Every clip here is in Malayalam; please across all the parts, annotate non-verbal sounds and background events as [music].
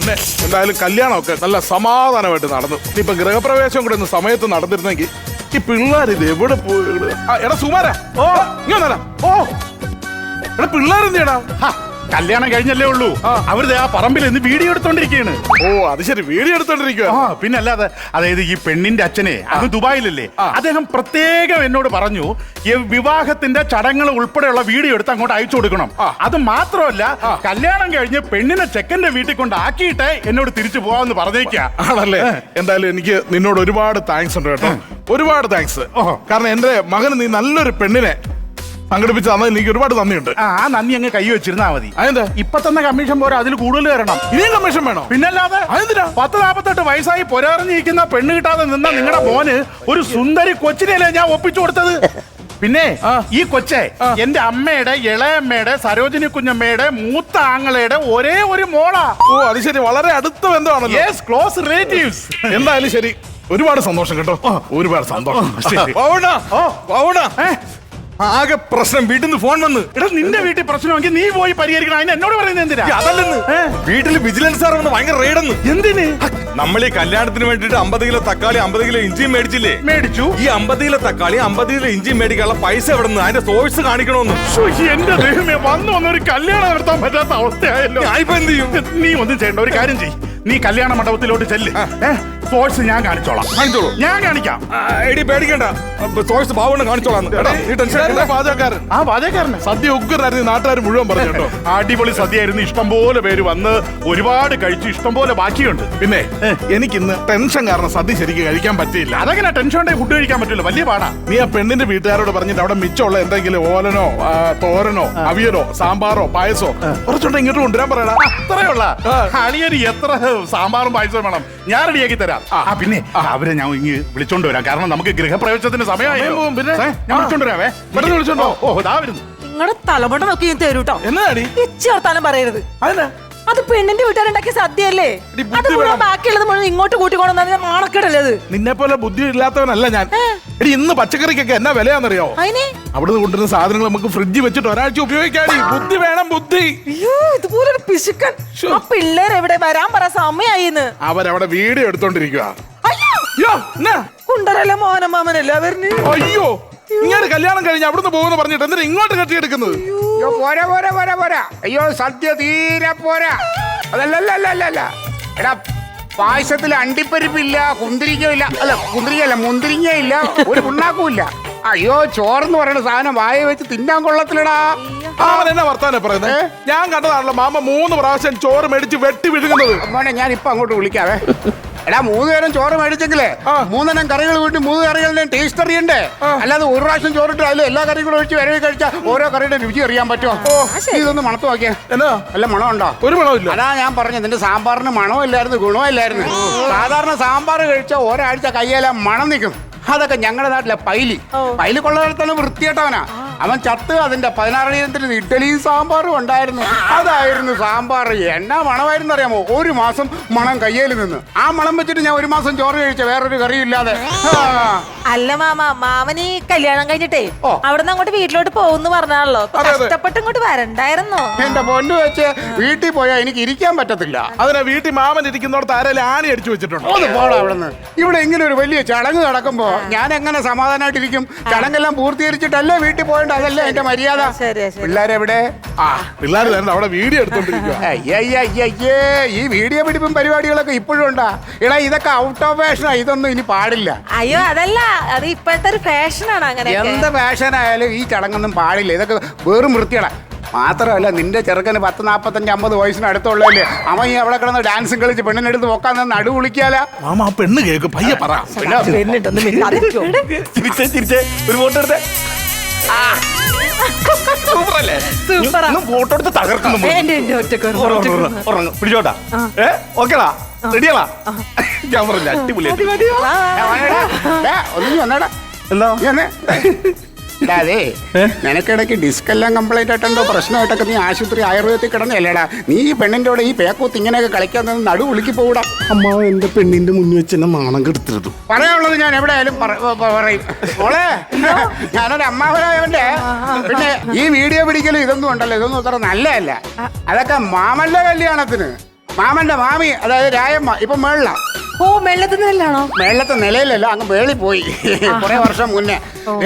പൊന്നെ എന്തായാലും കല്യാണമൊക്കെ നല്ല സമാധാനമായിട്ട് നടന്നു. ഇപ്പൊ ഗൃഹപ്രവേശം കൂടെ സമയത്ത് നടന്നിരുന്നെങ്കിൽ ഈ പിള്ളേർ ഇത് എവിടെ പോയി? എടാ സുമാരാ. ഓ ഇങ്ങനെ ഓ. എടാ ഹ, കല്യാണം കഴിഞ്ഞല്ലേ ഉള്ളൂ. അവരുടെ ആ പറമ്പിൽ നിന്ന് വീഡിയോ എടുത്തോണ്ടിരിക്കുകയാണ് ഓ അത് ശരി വീഡിയോ എടുത്തോണ്ടിരിക്കുക ആ പിന്നെ അല്ലാതെ അതായത് ഈ പെണ്ണിന്റെ അച്ഛനെ അത് ദുബായിലല്ലേ? അദ്ദേഹം പ്രത്യേകം എന്നോട് പറഞ്ഞു ഈ വിവാഹത്തിന്റെ ചടങ്ങൾ ഉൾപ്പെടെയുള്ള വീഡിയോ എടുത്ത് അങ്ങോട്ട് അയച്ചു കൊടുക്കണം. അത് മാത്രമല്ല കല്യാണം കഴിഞ്ഞ് പെണ്ണിനെ ചെക്കന്റെ വീട്ടിൽ കൊണ്ട് ആക്കിയിട്ട് എന്നോട് തിരിച്ചു പോവാന്ന് പറഞ്ഞേക്കാ. ആണല്ലേ? എന്തായാലും എനിക്ക് നിന്നോട് ഒരുപാട് താങ്ക്സ് ഉണ്ട് കേട്ടോ. ഒരുപാട് താങ്ക്സ് കാരണം എന്റെ മകന് നീ നല്ലൊരു പെണ്ണിനെ സംഘടിപ്പിച്ച് തന്നതിൽ എനിക്ക് ഒരുപാട് നന്ദിയുണ്ട്. ആ ആ നന്ദി അങ്ങ് കൈ വെച്ചിരുന്നാ മതി. അതെന്താ? ഇപ്പൊ തന്നെ കമ്മീഷൻ പോരാ അതിൽ കൂടുതൽ തരണം ഇനിയും കമ്മീഷൻ വേണോ? പിന്നല്ലാതെ അതെന്തിനാ? പത്ത് നാപ്പത്തെട്ട് വയസ്സായി പൊരാറിഞ്ഞിരിക്കുന്ന പെണ്ണ് കിട്ടാതെ നിന്ന നിങ്ങളുടെ മോന് ഒരു സുന്ദരി കൊച്ചിനെയല്ലേ ഞാൻ ഒപ്പിച്ചു കൊടുത്തത്? പിന്നെ ഈ കൊച്ചെ. എന്റെ അമ്മയുടെ ഇളയമ്മയുടെ സരോജിനി കുഞ്ഞമ്മയുടെ മൂത്ത ആങ്ങളയുടെ ഒരേ ഒരു മോളാ. ഓ അത് ശരി. വളരെ അടുത്ത ബന്ധമാണല്ലോ. യെസ് ക്ലോസ് റിലേറ്റീവ്സ് എന്തായാലും ശരി. ഒരുപാട് സന്തോഷം കേട്ടോ. ഒരുപാട് സന്തോഷം. ആകെ പ്രശ്നം വീട്ടിൽ നിന്ന് ഫോൺ വന്ന്. എടാ നിന്റെ വീട്ടിൽ പ്രശ്നമെങ്കിൽ നീ പോയി പരിഹരിക്കണം. അതിന് എന്നോട് പറയുന്നത് എന്തിനാ? അതല്ലെന്ന്. വീട്ടിൽ വിജിലൻസ് സാർ വന്ന് ഭയങ്കര റെയ്ഡെന്ന്. എന്തിന്? നമ്മൾ ഈ കല്യാണത്തിന് വേണ്ടിട്ട് അമ്പത് കിലോ തക്കാളി അമ്പത് കിലോ ഇഞ്ചി മേടിച്ചില്ലേ? മേടിച്ചു. ഈ അമ്പത് കിലോ തക്കാളി അമ്പത് കിലോ ഇഞ്ചി മേടിക്കാനുള്ള പൈസ എവിടെ നിന്ന് അതിന്റെ സോഴ്സ് കാണിക്കണമെന്ന് എന്റെ ദേഹമേ വന്നു വന്ന ഒരു കല്യാണം നടത്താൻ പറ്റാത്ത അവസ്ഥയായല്ലോ. ഞാനിപ്പോ എന്ത് ചെയ്യും? നീ ഒന്നും ചെയ്യണ്ട ഒരു കാര്യം ചെയ്യ്. നീ കല്യാണ മണ്ഡപത്തിലോട്ട് ചെല്ല്. സോഴ്സ് ഞാൻ കാണിച്ചോളാം. കാണിച്ചോളൂ. ഞാൻ കാണിക്കാം. ആ, എടി പേടിക്കണ്ട. സോഴ്സ് പാവണ് കാണിച്ചോളാം. എടാ, നീ ടെൻഷൻ ഇതായിരുന്നു പാചകക്കാരൻ. ആ പാചകക്കാരന്. സദ്യ ഉഗ്രായിരുന്നു നാട്ടുകാർ മുഴുവൻ പറഞ്ഞു കേട്ടോ. [laughs] അടിപൊളി സദ്യയായിരുന്നു. ഇഷ്ടംപോലെ പേര് വന്ന് ഒരുപാട് കഴിച്ചു ഇഷ്ടംപോലെ ബാക്കിയുണ്ട്. പിന്നെ എനിക്കിന്ന് ടെൻഷൻ കാരണം സദ്യ ശരിക്കും കഴിക്കാൻ പറ്റിയില്ല. അതങ്ങനെ ടെൻഷൻ ഉണ്ടെങ്കിൽ ഫുഡ് കഴിക്കാൻ പറ്റില്ല. വലിയ പാടാ. നീ ആ പെണ്ണിന്റെ വീട്ടുകാരോട് പറഞ്ഞിട്ട് അവിടെ മിച്ചമുള്ള എന്തെങ്കിലും ഓലനോ ആ, തോരനോ അവിയലോ സാമ്പാറോ പായസോ കുറച്ചുണ്ട് ഇങ്ങോട്ട് കൊണ്ടുവരാൻ പറയടാ. അത്രയുള്ള. അളിയന് എത്ര സാമ്പാറും പായസവും വേണം. ഞാൻ റെഡിയാക്കി തരാം. ആ പിന്നെ അവരെ ഞാൻ ഇങ്ങ് വിളിച്ചോണ്ട് വരാം. കാരണം നമുക്ക് ഗൃഹപ്രവേശത്തിന് സമയമായോ? സമയം പിന്നെ? ഞാൻ. വിളിച്ചോണ്ട് വരാവേ. പെട്ടെന്ന് വിളിച്ചോണ്ടോ? ഓ ദാ വരുന്നു. നിങ്ങളുടെ തലമുട നോക്കി ഞാൻ തരൂട്ടോ എന്നാടി? ഇച്ചി വർത്താനം പറയരുത്. അതിനാ അത് പെണ്ണിന്റെ വീട്ടുകാരുണ്ടാക്കിയ സദ്യയല്ലേ? എടി, ബുദ്ധി അത് മുഴുവൻ വേണം. ബാക്കിയുള്ളത് മുഴുവൻ ഇങ്ങോട്ട് കൂട്ടിക്കൊണ്ടെന്ന് മാണക്കേടല്ലേ അത്? നിന്നെ പോലെ ബുദ്ധി ഇല്ലാത്തവനല്ല ഞാൻ. എടി ഇന്ന് പച്ചക്കറിക്കൊക്കെ എന്നാ വിലയാണെന്നറിയോ? അതിനെ? അവിടുന്ന് കൊണ്ടുവരുന്ന സാധനങ്ങൾ നമുക്ക് ഫ്രിഡ്ജ് വെച്ചിട്ട് ഒരാഴ്ച ഉപയോഗിക്കാടി ബുദ്ധി വേണം ബുദ്ധി. അയ്യോ ഇതുപോലൊരു പിശുക്കൻ. ശ്ശോ. ആ പിള്ളേർ എവിടെ വരാൻ പറ സമയായിന്ന്. അവരവിടെ വീഡിയോ എടുത്തോണ്ടിരിക്കുക അയ്യോ! കുണ്ടരല്ല മോഹനമാമനല്ല അവരിന്? അയ്യോ ഇങ്ങനെ കല്യാണം കഴിഞ്ഞ് അവിടുന്ന് പോകുന്ന പറഞ്ഞിട്ട് എന്തിനാ ഇങ്ങോട്ട് കെട്ടിയെടുക്കുന്നത്? അയ്യോ. പോരാ പോരാ പോരാ പോരാ. അയ്യോ സദ്യ തീരെ പോരാ. അതല്ലല്ലല്ലല്ല എടാ പായസത്തിൽ അണ്ടിപ്പരിപ്പില്ല കുന്തിരിക്കയില്ല. അല്ല കുന്തിരിക്കല്ല മുന്തിരിങ്ങയില്ല ഒരു പുണ്ണാക്കുമില്ല. അയ്യോ ചോറെന്ന് പറയുന്ന സാധനം വായ വെച്ച് തിന്നാൻ കൊള്ളത്തില്ലടാ. മാമൻ എന്നാ വർത്താനം പറയുന്നത് ഞാൻ കണ്ടതാണല്ലോ മാമ മൂന്ന് പ്രാവശ്യം ചോറ് മേടിച്ച് വെട്ടി വിഴുങ്ങുന്നത്. മോനെ ഞാൻ ഇപ്പൊ അങ്ങോട്ട് വിളിക്കാവേ. എടാ മൂന്ന് നേരം ചോറ് മേടിച്ചെങ്കിലേ. മൂന്നെണ്ണം കറികൾ വീട്ടി മൂന്ന് കറികളുടെയും ടേസ്റ്റ് അറിയണ്ടേ? അല്ലാതെ ഒരു പ്രാവശ്യം ചോറിട്ട് അതിൽ എല്ലാ കറികളും ഒഴിച്ച് വരവി കഴിച്ചാൽ ഓരോ കറിയുടെ രുചി അറിയാൻ പറ്റുമോ? ഇതൊന്നും മണത്ത് നോക്കിയേ. എന്നാ? മണമുണ്ടോ? ഒരു മണമില്ല അതാ ഞാൻ പറഞ്ഞത്. നിന്റെ സാമ്പാറിന് മണവും ഇല്ലായിരുന്നു ഗുണവും ഗുണമില്ലായിരുന്നു സാധാരണ സാമ്പാർ കഴിച്ച ഒരാഴ്ച കയ്യേലാ മണം നിൽക്കും. അതൊക്കെ ഞങ്ങളുടെ നാട്ടിലെ പൈലി. പൈലി കൊള്ളതാണ് വൃത്തിയേട്ടവനാ അവൻ ചത്ത് അതിന്റെ പതിനാറായിരത്തിന് ഇഡ്ഡലിയും സാമ്പാറും ഉണ്ടായിരുന്നു. അതായിരുന്നു സാമ്പാർ. എന്നാ മണമായിരുന്നു അറിയാമോ? ഒരു മാസം മണം കയ്യേൽ നിന്ന്. ആ മണം വെച്ചിട്ട് ഞാൻ ഒരു മാസം ചോറ് കഴിച്ച വേറൊരു കറിയില്ലാതെ ഇല്ലാതെ അല്ല മാമ മാമന് ഈ കല്യാണം കഴിഞ്ഞിട്ടേ. അവിടുന്ന് അങ്ങോട്ട് വീട്ടിലോട്ട് പോകുന്നു പറഞ്ഞാണല്ലോ അതെ, അതെ. കഷ്ടപ്പെട്ട് ഇങ്ങോട്ട് വരണ്ടായിരുന്നോ? എന്റെ പൊന്നു വെച്ച് വീട്ടിൽ പോയാൽ എനിക്ക് ഇരിക്കാൻ പറ്റത്തില്ല. അതിനെ വീട്ടിൽ മാമൻ ഇരിക്കുന്നിടത്ത് ആരെങ്കിലും ആണി അടിച്ചു വെച്ചിട്ടുണ്ടോ? ഒന്ന് പോടാ അവിടുന്ന്. ഇവിടെ ഇങ്ങനെ ഒരു വലിയ ചടങ്ങ് നടക്കുമ്പോ ഞാൻ എങ്ങനെ സമാധാനമായിട്ടിരിക്കും ചടങ്ങെല്ലാം പൂർത്തീകരിച്ചിട്ടല്ലേ വീട്ടിൽ പോകേണ്ട അതല്ലേ എന്റെ മര്യാദ. പിള്ളേരെവിടെ ആ. പിള്ളേർ തന്നെ അവിടെ വീഡിയോ എടുത്തോണ്ടിരിക്കുക അയ്യേ ഈ വീഡിയോ പിടിപ്പും പരിപാടികളൊക്കെ ഇപ്പോഴും ഉണ്ടാ. എടാ ഇതൊക്കെ ഔട്ട് ഓഫ് ഫാഷനാ ഇതൊന്നും ഇനി പാടില്ല. അയ്യോ അതല്ല അത് ഇപ്പോഴത്തെ ഒരു ഫാഷനാണ് അങ്ങനെ എന്ത് ഫാഷനായാലും ഈ ചടങ്ങൊന്നും പാടില്ല. ഇതൊക്കെ വെറും വൃത്തിയടാ മാത്രമല്ല നിന്റെ ചെറുക്കന് പത്ത് നാപ്പത്തഞ്ച് അമ്പത് വയസ്സിന് അടുത്തുള്ളല്ലേ അവൻ ഈ അവിടെ കിടന്ന് ഡാൻസും കളിച്ച് പെണ്ണിനെടുത്ത് നോക്കാൻ നിന്ന് നടു വിളിക്കാലാ. മാമ പെണ്ണ് കേക്ക് പയ്യ പറ. ഒരു ഫോട്ടോ എടുത്തേ. സൂപ്പറല്ലേ? സൂപ്പറാ. ഫോട്ടോ എടുത്ത് തകർക്കുന്നു എന്റെ എന്റെ ഒറ്റയ്ക്ക് ഒരു ഉറങ്ങ്, ഒറ്റയ്ക്ക് ഉറങ്ങ്, ഉറങ്ങ്. പിടിച്ചോട്ടാ? ഏ? ഓക്കേടാ? റെഡിയാളാ [laughs] ഞാൻ പറഞ്ഞില്ല അടിപൊളിയായിട്ട്. ഒന്നും വന്നടാ. എന്താ? എടാ, അതേ നിനക്കിടയ്ക്ക് ഡിസ്ക് എല്ലാം കംപ്ലൈന്റ് ആയിട്ടെന്തോ പ്രശ്നമായിട്ടൊക്കെ നീ ആശുപത്രി ആയുർവേദത്തിൽ കിടന്നല്ലേടാ. നീ ഈ പെണ്ണിന്റെ കൂടെ ഈ പേക്കൂത്ത് ഇങ്ങനെയൊക്കെ കളിക്കാൻ നിന്ന് നടു വിളിക്ക് പോകൂടാ അമ്മ എന്റെ പെണ്ണിന്റെ മുന്നിൽ വെച്ച് എന്നെ മാണം കെടുത്തരുത്. പറയാനുള്ളത് ഞാൻ എവിടെയായാലും പറ- പറയും. മോളെ ഞാനൊരു അമ്മാവനായവന്റെ. പിന്നെ ഈ വീഡിയോ പിടിക്കലും ഇതൊന്നും ഉണ്ടല്ലോ. ഇതൊന്നും അത്ര നല്ലതല്ല. അതൊക്കെ മാമല്ല കല്യാണത്തിന്. മാമന്റെ മാമി അതായത് രായമ്മ ഇപ്പൊ മേളില. ഓ വെള്ളത്തിൽ നിന്നാണോ മേളത്തെ നിലയിലല്ല അങ്ങ് വേളി പോയി. കുറെ വർഷം മുന്നേ.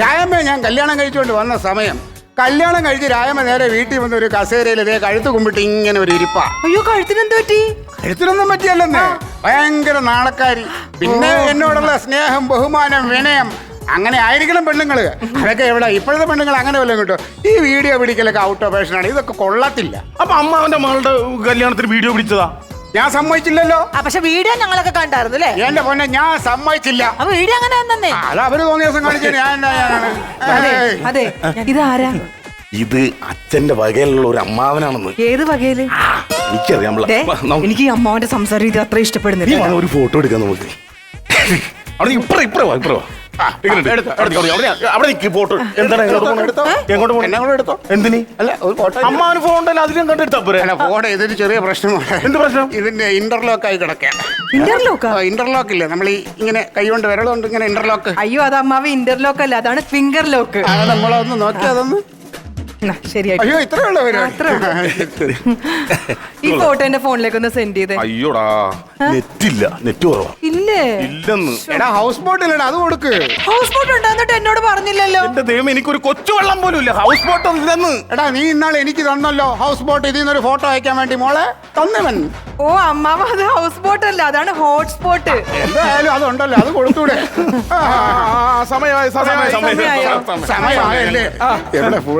രായമ്മയെ ഞാൻ കല്യാണം കഴിച്ചുകൊണ്ട് വന്ന സമയം കല്യാണം കഴിച്ച് രായമ്മ നേരെ വീട്ടിൽ വന്ന ഒരു കസേരയിൽ ഇതേ കഴുത്ത് കുമ്പിട്ട് ഇങ്ങനെ ഒരു ഇരിപ്പാ. അയ്യോ കഴുത്തിനെന്ത് പറ്റി? കഴുത്തിനൊന്നും പറ്റിയല്ലെന്നേ. ഭയങ്കര നാണക്കാരി. പിന്നെ എന്നോടുള്ള സ്നേഹം ബഹുമാനം വിനയം അങ്ങനെ ആയിരിക്കണം പെണ്ണുങ്ങൾ. അതൊക്കെ എവിടെ? ഇപ്പോഴത്തെ പെണ്ണുങ്ങൾ അങ്ങനെ വല്ലതും കിട്ടും ഈ വീഡിയോ പിടിക്കലൊക്കെ ഔട്ട് ഓഫ് ഫാഷനാണ് ഇതൊക്കെ കൊള്ളത്തില്ല. അപ്പൊ അമ്മ അവന്റെ മകളുടെ കല്യാണത്തിന് വീഡിയോ പിടിച്ചതാ? ഞാൻ സമ്മതിച്ചില്ലല്ലോ. ആ പക്ഷെ വീഡിയോ ഞങ്ങളൊക്കെ കണ്ടായിരുന്നു അല്ലേ? എന്റെ പൊന്നെ ഞാൻ സമ്മതിച്ചില്ല. അപ്പൊ വീഡിയോ അങ്ങനെ തന്നെ ആ, അത് അവർ തോന്നിയ ദിവസം കാണിച്ചു ഞാൻ എന്നാ ചെയ്യാനാണ്? ഏയ്. അതെ. ഇതാരാ ഇത് അച്ഛന്റെ വകയിലുള്ള ഒരു അമ്മാവനാണെന്ന്. ഏത് വകയിൽ? എനിക്കറിയാം ദേ, എനിക്ക് ഈ അമ്മാവന്റെ സംസാരം ഇത് അത്ര ഇഷ്ടപ്പെടുന്നില്ല. ഞാൻ ഒരു ഫോട്ടോ എടുക്കാം നമുക്ക് അവിടെ ഇപ്പറ ഇപ്പറ വാ ഇപ്പറ വാ. അമ്മാവന് ഫോൺ ഉണ്ടല്ലോ അതിലും കണ്ടെടുത്താ പോരെ? അല്ല ഫോട്ടോ ഇതൊരു ചെറിയ പ്രശ്നമാണ്. എന്ത് പ്രശ്നം? ഇതിന്റെ ഇന്റർലോക്ക് ആയി ഇന്റർലോക്ക് ഇന്റർലോക്കാ ഇന്റർലോക്ക് ഇല്ലേ? നമ്മൾ ഈ ഇങ്ങനെ കൈ കൊണ്ട് വിരലുകൊണ്ട് ഇങ്ങനെ ഇന്റർലോക്ക് അയ്യോ അത് അമ്മാവ് ഇന്റർലോക്ക് അല്ല അതാണ് ഫിംഗർ ലോക്ക് നമ്മളൊന്ന് നോക്കി അതൊന്ന് ശരിയായിട്ട്. അയ്യോ ഇത്ര [laughs] ഈ ഫോട്ടോ എന്റെ ഫോണിലേക്ക് ഒന്ന് സെൻഡ് ചെയ്തേ. അയ്യോടാ നെറ്റ് ഇല്ല നെറ്റ് കുറവാ. ഇല്ലേ? ഇല്ലെന്ന്. എടാ ഹൗസ് ബോട്ടില്ലടാ അത് കൊടുക്ക്. ഹൗസ് ബോട്ട് ഉണ്ടാന്നിട്ട് എന്നോട് പറഞ്ഞില്ലല്ലോ. എന്റെ ദൈവം എനിക്കൊരു കൊച്ചു വെള്ളം പോലും ഇല്ല. ഹൗസ് ബോട്ട് ഇല്ലെന്ന് എടാ നീ ഇന്നാൾ എനിക്ക് തന്നല്ലോ ഹൗസ് ബോട്ട് ഇതിൽ നിന്നൊരു ഫോട്ടോ അയക്കാൻ വേണ്ടി മോളെ. തന്നവൻ. ഓ അമ്മാവ അത് ഹൗസ് ബോട്ട് അല്ല. അതാണ് ഹോട്ട്സ്പോട്ട് എന്തായാലും അതുണ്ടല്ലോ അത് കൊടുത്തൂടെ. സമയമായി സമയമായി. സമയമായി. സമയമായി. സമയമായല്ലേ? എവിടെ ഫുൾ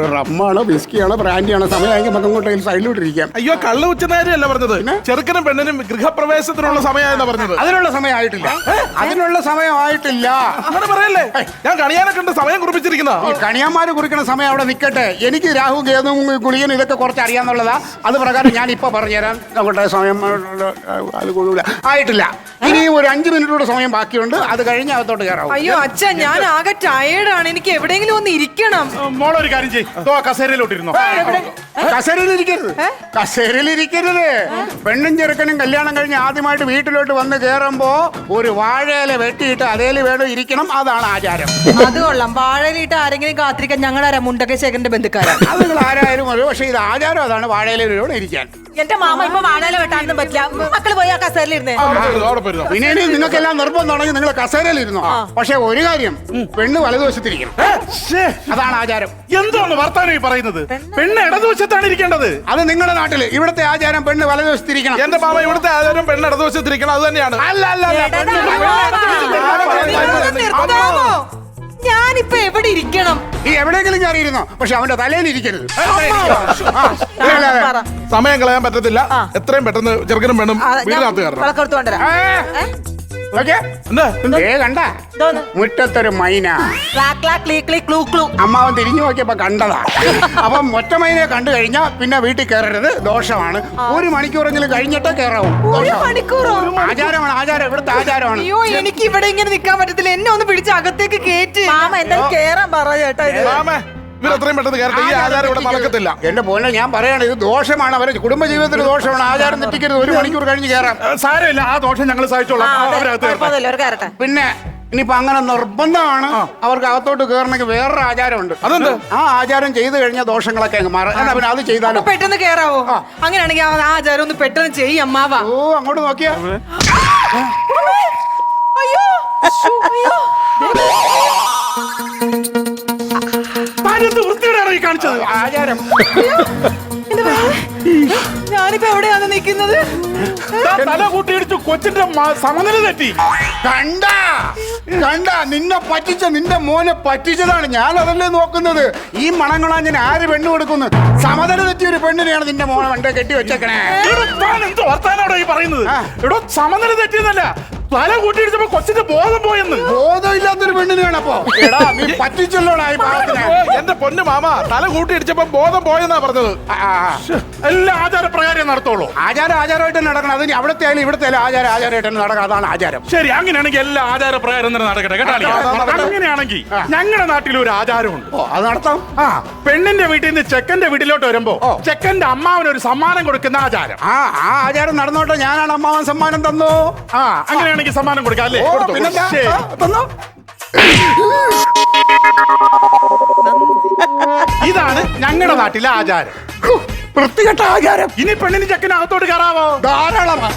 റമ്മാണോ ബിസ്കിയാണോ ബ്രാൻഡിയാണോ സമയമായെങ്കിൽ നമുക്ക് അങ്ങോട്ട് സൈഡിലോട്ടിരിക്കാം അയ്യോ കള്ളു ഉച്ചനേരല്ല പറഞ്ഞത്? ചെറുക്കനും പെണ്ണിനും ഗൃഹപ്രവേശത്തിനുള്ള സമയമായെന്നാ പറഞ്ഞത്. അതിനുള്ള സമയമായിട്ടില്ല. അതിനുള്ള സമയമായിട്ടില്ല. അങ്ങനെ പറയല്ലേ? ഞാൻ കണിയാനൊക്കെ ഉണ്ട് സമയം കുറിപ്പിച്ചിരിക്കുന്ന. ഈ കണിയാന്മാര് കുറിക്കുന്ന സമയം അവിടെ നിൽക്കട്ടെ എനിക്ക് രാഹു ഗേതും ഗുളികനും ഇതൊക്കെ കുറച്ച് അറിയാന്നുള്ളതാ. അത് പ്രകാരം ഞാൻ ഇപ്പൊ പറഞ്ഞുതരാം. നമ്മുടെ സമയം അത് കൊള്ളൂല. ആയിട്ടില്ല. ഇനി ഒരു അഞ്ചു മിനിറ്റ് കൂടെ സമയം ബാക്കിയുണ്ട്. അത് കഴിഞ്ഞ് അകത്തോട്ട് കയറാം. അയ്യോ അച്ഛൻ ഞാൻ ആകെ ടയേർഡാണ് എനിക്ക് എവിടെയെങ്കിലും ഒന്ന് ഇരിക്കണം. മോളൊരു കാര്യം ചെയ്യ്. കസേരയിലോട്ടിരുന്നോ? കസേരയിലിരിക്കരുത്. കസേരയിലിരിക്കരുത്. പെണ്ണും ചെറുക്കനും കല്യാണം കഴിഞ്ഞ് ആദ്യമായിട്ട് വീട്ടിലോട്ട് വന്ന് കയറുമ്പോ ഒരു വാഴയില വെട്ടിയിട്ട് അതേൽ വേണം ഇരിക്കണം. അതാണ് ആചാരം. അത് കൊള്ളാം. വാഴയിലിട്ട് ആരെങ്കിലും കാത്തിരിക്കാൻ ഞങ്ങളാരാ മുണ്ടൊക്കെ ശേഖരന്റെ ബന്ധുക്കാരാ? അത് നിങ്ങൾ ആരായാലും പക്ഷേ ഇത് ആചാരം അതാണ് വാഴയിലൂടെ ഇരിക്കാൻ. എന്റെ മാമ ഇപ്പൊ വാഴയില വെട്ടാനൊന്നും പറ്റില്ല മക്കൾ പോയി ആ കസേരയിലിരുന്നേ പിന്നെ ഇനി നിങ്ങൾക്കെല്ലാം നിർബന്ധമാണെങ്കിൽ നിങ്ങൾ കസേരയിൽ ഇരുന്നോ പക്ഷെ ഒരു കാര്യം പെണ്ണ് വലതുവശത്തിരിക്കണം അതാണ് ആചാരം എന്താണ് വർത്താനം ഈ പറയുന്നത് പെണ്ണ് ഇടതുവശത്താണ് ഇരിക്കേണ്ടത് അത് നിങ്ങളുടെ നാട്ടിൽ ഇവിടുത്തെ ആചാരം പെണ്ണ് വലതുവശത്തിരിക്കണം എന്റെ മാമ ഇവിടുത്തെ ആചാരം പെണ്ണ് ഇടതുവശത്തിരിക്കണം അത് തന്നെയാണ് അല്ല ഞാനിപ്പൊ എവിടെ ഇരിക്കണം ഈ എവിടെയെങ്കിലും കയറിയിരുന്നോ? പക്ഷെ അവന്റെ തലയിൽ ഇരിക്കരുത്. സമയം കളയാൻ പറ്റത്തില്ല. എത്രയും പെട്ടെന്ന് ചെറുക്കനും വേണം വീടിനകത്ത് കയറണം. ഏ, കണ്ട? എന്തോന്ന്? മുറ്റത്തൊരു മൈന. ക്ലാ, ക്ലാ, ക്ലീ, ക്ലീ, ക്ലൂ, ക്ലൂ. അമ്മാവൻ തിരിഞ്ഞു നോക്കിയപ്പോ കണ്ടതാ. അപ്പം ഒറ്റമൈനെ കണ്ടു കഴിഞ്ഞാൽ പിന്നെ വീട്ടിൽ കയറരുത്. ദോഷമാണ്. ഒരു മണിക്കൂറെങ്കിലും കഴിഞ്ഞിട്ടേ കയറാവൂ. ഒരു ദോഷം. മണിക്കൂറോ? ആചാരമാണ് ആചാരം. ഇവിടുത്തെ ആചാരമാണ്. അയ്യോ എനിക്ക് ഇവിടെ ഇങ്ങനെ നിക്കാൻ പറ്റത്തില്ല. എന്നെ ഒന്ന് പിടിച്ച് അകത്തേക്ക് കേറ്റ്. മാമ എന്തായാലും കേറാൻ പറ ചേട്ടാ ഇത്. മാമേ ഇവർ പെട്ടെന്ന് കയറട്ടെ. ഈ ആചാരം ഇവിടെ നടക്കത്തില്ല. എന്റെ പോലെ ഞാൻ പറയാണ് ഇത് ദോഷമാണ്. അവരെ കുടുംബജീവിതത്തിന് ദോഷമാണ്. ആചാരം തെറ്റിക്കരുത്. ഒരു മണിക്കൂർ കഴിഞ്ഞ് കയറാം. സാരമില്ല. ആ ദോഷം ഞങ്ങൾ സഹിച്ചോളാം. അവരകത്ത് കയറട്ടെ. കയറട്ടെ. പിന്നെ ഇനിയിപ്പോ അങ്ങനെ നിർബന്ധമാണ് അവർക്ക് അകത്തോട്ട് കയറണമെങ്കിൽ വേറൊരു ആചാരമുണ്ട്. അതെന്ത്? ആ ആചാരം ചെയ്തു കഴിഞ്ഞാൽ ദോഷങ്ങളൊക്കെ അങ്ങ് മാറും. എന്നാ പിന്നെ അത് ചെയ്താലും പെട്ടെന്ന് കേറാവോ? അങ്ങനെയാണെങ്കിൽ ആ ആചാരം ഒന്ന് പെട്ടെന്ന് ചെയ്യ് അമ്മാവാ. ഓ അങ്ങോട്ട് നോക്കിയാ. അയ്യോ ശ്ശോ, അയ്യോ. താനെന്ത് വൃത്തികേടാണോ ഈ കാണിച്ചത്? ആചാരം. ഞാനിപ്പോ എവിടെയാണ് നിൽക്കുന്നത്? തല കൂട്ടിയിടിച്ചു കൊച്ചിന്റെ സമനില തെറ്റി. കണ്ട? കണ്ട? നിന്നെ പറ്റിച്ച നിന്റെ മോനെ പറ്റിച്ചതാണ്. ഞാൻ അതല്ലേ നോക്കുന്നത്. ഈ മണങ്ങളാ ഞാൻ ആര് പെണ്ണു കൊടുക്കുന്നു? സമതല തെറ്റിയ ഒരു പെണ്ണിനെയാണ് നിന്റെ മോനെ വണ്ടേ കെട്ടി വെച്ചേക്കണേ. ഈ പറയുന്നത്. എടോ സമനില തെറ്റിയെന്നല്ല തല കൂട്ടിയിടിച്ചപ്പോ കൊച്ചിന്റെ ബോധം പോയെന്ന്. ബോധമില്ലാത്തൊരു എടാ നീ പറ്റിച്ചല്ലോടാ ഈ പാവത്തിനെ? ഓ, എന്റെ പൊന്നു മാമ തല കൂട്ടി ബോധം പോയെന്നാ പറഞ്ഞത്. എല്ലാ ആചാരപ്രകാരം നടത്തോളൂ. ആചാരം ആചാരമായിട്ട് നടക്കണം. അതിന് അവിടുത്തെ ആയാലും ഇവിടത്തെ ആയാലും ആചാരം ആചാരമായിട്ട് തന്നെ നടക്കണം. അതാണ് ആചാരം. ശരി അങ്ങനെയാണെങ്കിൽ എല്ലാ ആചാരപ്രകാരം തന്നെ നടക്കട്ടെ കേട്ടാ അങ്ങനെയാണെങ്കിൽ ഞങ്ങളുടെ നാട്ടിൽ ഒരു ആചാരമുണ്ട്. ഓ അത് നടത്താം. ആ പെണ്ണിന്റെ വീട്ടിൽ നിന്ന് ചെക്കന്റെ വീട്ടിലോട്ട് വരുമ്പോ ചെക്കന്റെ അമ്മാവന് ഒരു സമ്മാനം കൊടുക്കുന്ന ആചാരം. ആ ആ ആചാരം നടന്നോട്ടെ. ഞാനാണ് അമ്മാവൻ സമ്മാനം തന്നോ. ആ അങ്ങനെയാണെങ്കിൽ സമ്മാനം കൊടുക്കാം അല്ലേ. പിന്നെന്താ ശരി. ആ, തന്നു? ഇതാണ് ഞങ്ങളുടെ നാട്ടിലെ ആചാരം. വൃത്തികെട്ട ആചാരം. ഇനി പെണ്ണിന് ചെക്കനകത്തോട്ട് കയറാവോ? ധാരാളമാ.